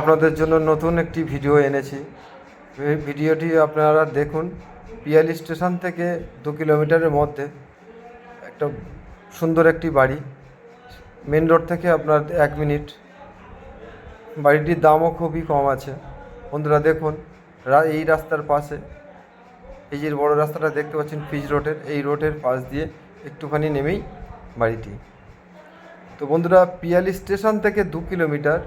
আপনাদের জন্য নতুন একটি ভিডিও এনেছি। ভিডিওটি আপনারা দেখুন। পিয়ালি স্টেশন থেকে দু কিলোমিটারের মধ্যে একটা সুন্দর একটি বাড়ি। মেন রোড থেকে আপনার এক মিনিট। বাড়িটির দামও খুবই কম আছে। বন্ধুরা দেখুন এই রাস্তার পাশে, এই যে বড় রাস্তাটা দেখতে পাচ্ছেন পিচ রোডের, এই রোডের পাশ দিয়ে একটুখানি নেমেই বাড়িটি। তো বন্ধুরা, পিয়ালি স্টেশন থেকে দু কিলোমিটার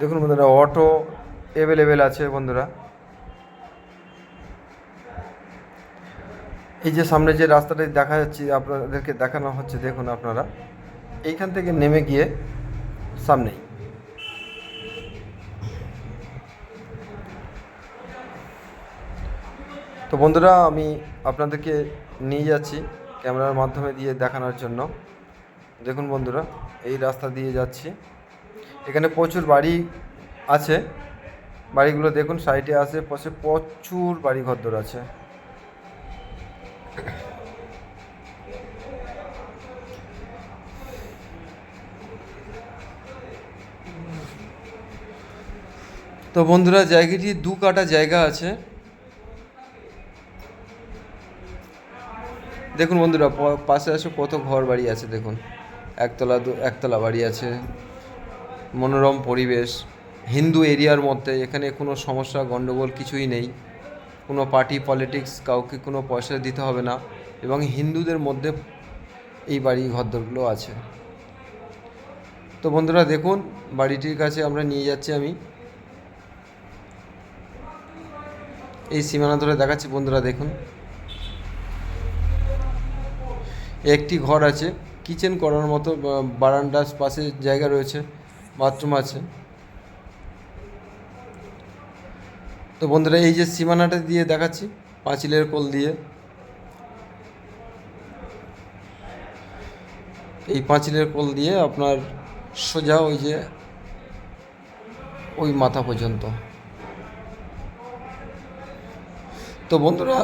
দেখুন বন্ধুরা অটো অ্যাভেলেবেল আছে বন্ধুরা। এই যে সামনে যে রাস্তাটা দেখা যাচ্ছে, আপনাদেরকে দেখানো হচ্ছে, দেখুন আপনারা। এইখান থেকে নেমে গিয়ে সামনেই। তো বন্ধুরা, আমি আপনাদেরকে নিয়ে যাচ্ছি ক্যামেরার মাধ্যমে দিয়ে দেখানোর জন্য। দেখুন বন্ধুরা, এই রাস্তা দিয়ে যাচ্ছি। এখানে প্রচুর বাড়ি আছে। বাড়িগুলো দেখুন সাইডে আছে, পাশে প্রচুর বাড়ি ঘরদোর আছে। তো বন্ধুরা, জায়গাটি দু কাটা জায়গা আছে। দেখুন বন্ধুরা পাশে আছে কত ঘর বাড়ি আছে দেখুন। একতলা দু, একতলা বাড়ি আছে। মনোরম পরিবেশ, হিন্দু এরিয়ার মধ্যে এখানে কোনো সমস্যা, গণ্ডগোল কিছুই নেই। কোনো পার্টি, পলিটিক্স, কাউকে কোনো পয়সা দিতে হবে না এবং হিন্দুদের মধ্যে এই বাড়ি ঘরদরগুলো আছে। তো বন্ধুরা দেখুন, বাড়িটির কাছে আমরা নিয়ে যাচ্ছি আমি। এই সীমানা ধরে দেখাচ্ছি বন্ধুরা দেখুন। একটি ঘর আছে কিচেন করার মতো বারান্দার পাশে জায়গা রয়েছে। বাথরুম আছে। তো বন্ধুরা, এই যে সীমানাটা দিয়ে দেখাচ্ছি, পাঁচিলের কোল দিয়ে। এই পাঁচিলের কোল দিয়ে আপনার সোজা ওই যে ওই মাথা পর্যন্ত। তো বন্ধুরা,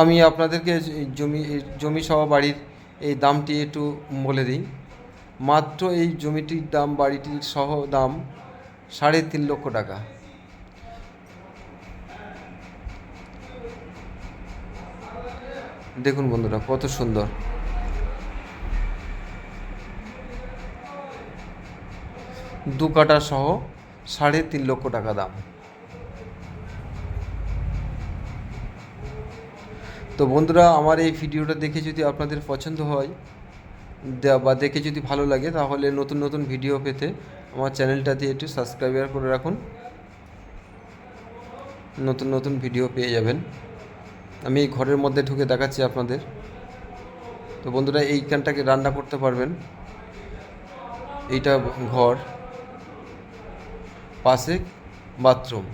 আমি আপনাদেরকে জমি জমি সহ বাড়ির এই দামটি একটু বলে দিই। মাত্র এই জমিটির দাম, বাড়িটির সহ দাম সাড়ে তিন লক্ষ টাকা। দেখুন বন্ধুরা, কত সুন্দর। দু কাটা সহ সাড়ে তিন লক্ষ টাকা দাম। তো বন্ধুরা, আমার এই ভিডিওটা দেখে যদি আপনাদের পছন্দ হয় বা দেখে যদি ভালো লাগে তাহলে নতুন নতুন ভিডিও পেতে আমার চ্যানেলটাতে একটু সাবস্ক্রাইবার করে রাখুন। নতুন নতুন ভিডিও পেয়ে যাবেন। আমি এই ঘরের মধ্যে ঢুকে দেখাচ্ছি আপনাদের। তো বন্ধুরা, এইখানটাকে রান্না করতে পারবেন। এইটা ঘর, পাশে বাথরুম।